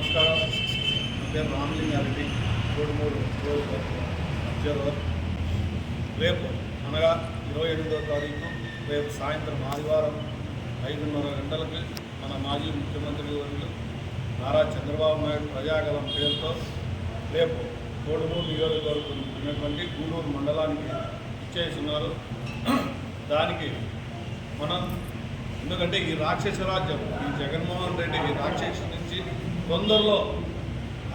నమస్కారం. నా పేరు రామలింగారెడ్డి కోడుమూరు అబ్జర్వర్ రేపు అనగా ఇరవై ఎనిమిదో తారీఖు రేపు సాయంత్రం ఆదివారం ఐదున్నర గంటలకి మన మాజీ ముఖ్యమంత్రి వర్యులు నారా చంద్రబాబు నాయుడు ప్రజాగలం పేరుతో రేపు కోడుమూరు నియోజకవర్గం ఉన్నటువంటి గూడూరు మండలానికి ఇచ్చేస్తున్నారు. దానికి మనం ఎందుకంటే ఈ రాక్షస రాజ్యం ఈ జగన్మోహన్ రెడ్డి ఈ రాక్షసుని తొందరలో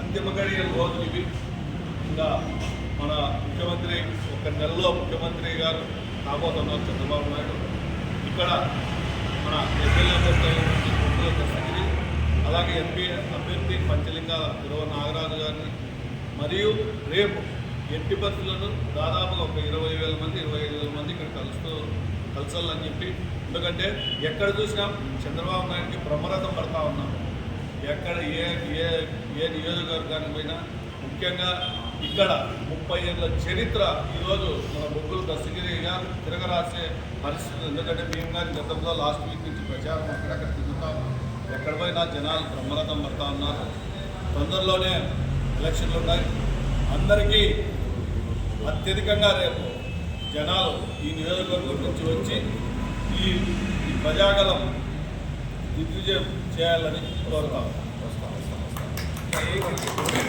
అంతిమ గడియ రోజులు ఇవి. ఇంకా మన ముఖ్యమంత్రి ఒక నెలలో ముఖ్యమంత్రి గారు కాబోతున్నారు చంద్రబాబు నాయుడు. ఇక్కడ మన ఎమ్మెల్యే పోస్టులైనటువంటి గుంటూరు అలాగే ఎంపీ అభ్యర్థి పంచలింగ గురవ నాగరాజు గారిని మరియు రేపు ఎట్టి బస్సులను దాదాపుగా ఒక ఇరవై వేల మంది ఇరవై ఐదు వేల మంది ఇక్కడ కలుస్తూ కలసాలని చెప్పి. ఎందుకంటే ఎక్కడ చూసినా చంద్రబాబు నాయుడికి బ్రహ్మరథం ఎక్కడ ఏ ఏ ఏ నియోజకవర్గానికి పోయినా ముఖ్యంగా ఇక్కడ ముప్పై ఏళ్ళ చరిత్ర ఈరోజు మన బొగ్గులు దశగిరిగా తిరగరాసే పరిస్థితి ఎందుకంటే మేము కానీ గతంలో లాస్ట్ వీక్ నుంచి ప్రచారం అక్కడక్కడ తిరుగుతాం ఎక్కడ పోయినా జనాలు బ్రహ్మరథం పడతా ఉన్నారు. తొందరలోనే ఎలక్షన్లు ఉన్నాయి. అందరికీ అత్యధికంగా రేపు జనాలు ఈ నియోజకవర్గం నుంచి వచ్చి ఈ ప్రజాగలం దిగ్విజయం చేయాలని కోరుతాం వస్తాం వస్తాం వస్తాం.